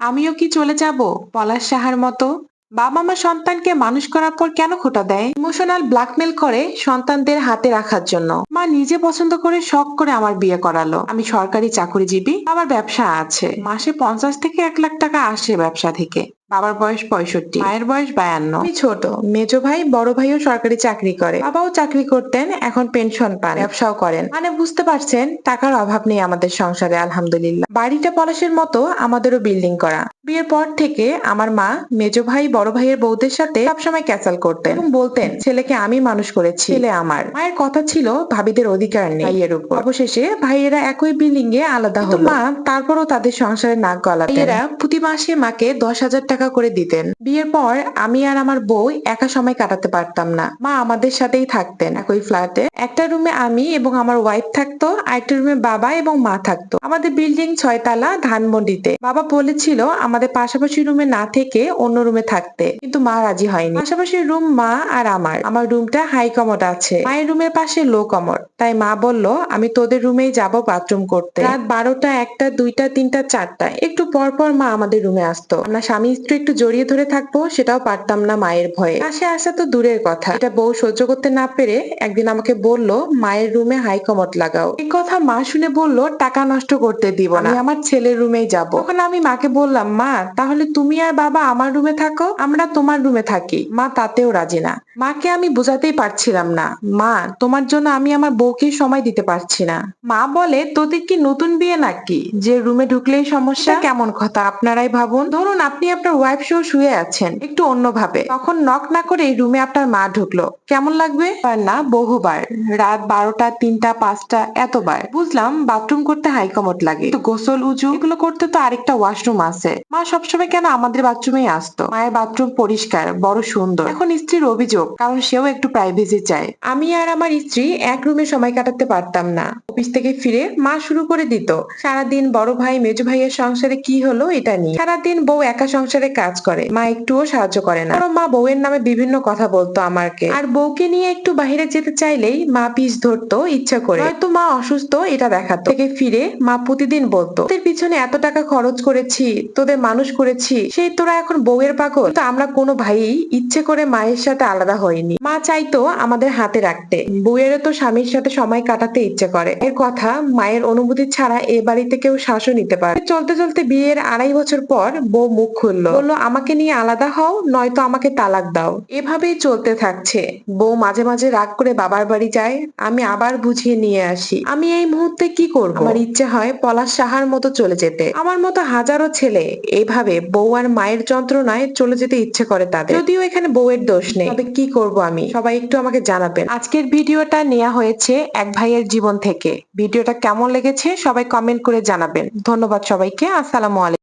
আমিও কি চলে যাব? পলাশ সাহার মতো। বাবা মা সন্তানকে মানুষ করার পর কেন খোটা দেয়? ইমোশনাল ব্ল্যাকমেল করে সন্তানদের হাতে রাখার জন্য। মা নিজে পছন্দ করে শখ করে আমার বিয়ে করালো। আমি সরকারি চাকরিজীবী, আমার ব্যবসা আছে। মাসে পঞ্চাশ থেকে এক লাখ টাকা আসে ব্যবসা থেকে। বাবার বয়স পঁয়ষট্টি মায়ের বয়স বায়ান্ন। আমি ছোট মেজো ভাই বড় ভাইও সরকারি চাকরি করে। বাবাও চাকরি করতেন এখন পেনশন পান ব্যবসাও করেন। মানে বুঝতে পারছেন টাকার অভাব নেই আমাদের সংসারে আলহামদুলিল্লাহ। বাড়িটা পলাশের মতো আমাদেরও বিল্ডিং করা। বিয়ের পর থেকে আমার মা মেজো ভাই বড় ভাইয়ের বউদের সাথে সবসময় ক্যাসাল করতেন এবং বলতেন ছেলেকে আমি মানুষ করেছি ছেলে আমার। মায়ের কথা ছিল ভাবিদের অধিকার নেই ভাইয়ের উপর। অবশেষে ভাইয়েরা একই বিল্ডিং এ আলাদা হলো। মা তারপরও তাদের সংসারে নাক গলা ভাইয়েরা প্রতি মাসে মাকে দশ হাজার টাকা করে দিতেন। বিয়ের পর আমি আর আমার বউ একা সময় কাটাতে পারতাম না। মা আমাদের সাথেই থাকতেন একই ফ্ল্যাটে একটা রুমে আমি এবং আমার ওয়াইফ থাকতো, আরেকটা রুমে বাবা এবং মা থাকতো। আমাদের বিল্ডিং ছয়তলা ধানমন্ডিতে বাবা বলেছিল আমাদের পাশাপাশি রুমে না থেকে অন্য রুমে থাকতে। কিন্তু মা রাজি হয়নি। পাশাপাশি রুম মা আর আমার। আমার রুমটা হাই কমোড আছে। মায়ের রুমের পাশে লো কমোড তাই মা বলল, আমি তোদের রুমেই যাব বাথরুম করতে। রাত বারোটা একটা, দুইটা, তিনটা, চারটা। একটু পর পর মা আমাদের রুমে আসতো। আমরা স্বামী স্ত্রী একটু জড়িয়ে ধরে থাকব সেটাও পারতাম না মায়ের ভয়ে। আসে আসা তো দূরের কথা। এটা বউ সহ্য করতে না পেরে একদিন আমাকে বলল মায়ের রুমে হাই কমোড লাগাও। এই কথা মা শুনে বলল টাকা নষ্ট করতে দিব না। আমার ছেলের রুমেই যাব। তখন আমি মাকে বললাম মা তাহলে তুমি আর বাবা আমার রুমে থাকো আমরা তোমার রুমে থাকি। মা তাতেও রাজি না। মাকে আমি বোঝাতেই পারছিলাম না মা তোমার জন্য আমি আমার বউকে সময় দিতে পারছি না। মা বলে তোদের কি নতুন বিয়ে নাকি? যে রুমে ঢুকলেই সমস্যা? কেমন কথা আপনারাই ভাবুন। ধরুন আপনি আপনার ওয়াইফ সহ শুয়ে আছেন। একটু অন্যভাবে। তখন নক না করে রুমে আপনার মা ঢুকলো। কেমন লাগবে? না, বহুবার। রাত বারোটা, তিনটা, পাঁচটা, এতবার। বুঝলাম বাথরুম করতে হাই কমোড লাগে। গোসল, উজু, এগুলো করতে তো আরেকটা ওয়াশরুম আছে। মা সবসময় কেন আমাদের বাথরুমেই আসতো? মায়ের বাথরুম পরিষ্কার, বড় সুন্দর। এখন স্ত্রীর অভিযোগ, কারণ সেও একটু প্রাইভেসি চায়। আমি আর আমার স্ত্রী এক রুমে সময় কাটাতে পারতাম না। অফিস থেকে ফিরে মা শুরু করে দিত, সারাদিন বড় ভাই, মেজো ভাইয়ের সংসারে কি হলো এটা নিয়ে? সারাদিন বউ একা সংসারে কাজ করে। মা একটুও সাহায্য করে না। মা বউয়ের নামে বিভিন্ন কথা বলতো আমাকে। আর বউকে নিয়ে একটু বাইরে যেতে চাইলেই মা পিস ধরতো ইচ্ছা করে। হয়তো মা অসুস্থ, এটা দেখাতো। থেকে ফিরে মা প্রতিদিন বলতো, তোদের পিছনে এত টাকা খরচ করেছি, তোদের মানুষ করেছি, সেই তোরা এখন বউয়ের পাগল? তো আমরা কোনো ভাই ইচ্ছে করে মায়ের সাথে আলাদা হয়নি মা চাইতো আমাদের হাতে রাখতে। বউয়েরও তো স্বামীর সাথে সময় কাটাতে ইচ্ছে করে। এর কথা মায়ের অনুমতি ছাড়া এ বাড়িতে কেউ শ্বাসও নিতে পারে চলতে চলতে বিয়ের আড়াই বছর পর বউ মুখ খুললো। বলল, আমাকে নিয়ে আলাদা হও, নয়তো আমাকে তালাক দাও। এভাবেই চলতে থাকছে। বউ মাঝে মাঝে রাগ করে বাবার বাড়ি যায়, আমি আবার বুঝিয়ে নিয়ে আসি। আমি এই মুহূর্তে কি করব? আমার ইচ্ছে হয় পলাশ সাহার মতো চলে যেতে। আমার মতো হাজারো ছেলে এইভাবে বউ আর মায়ের যন্ত্রণায় চলে যেতে ইচ্ছে করে তাদের। যদিও এখানে বউয়ের দোষ নেই। তবে কি করব আমি? সবাই একটু আমাকে জানাবেন। আজকের ভিডিওটা নেওয়া হয়েছে এক ভাইয়ের জীবন থেকে। ভিডিওটা কেমন লেগেছে সবাই কমেন্ট করে জানাবেন। ধন্যবাদ সবাইকে। আসসালামু আলাইকুম।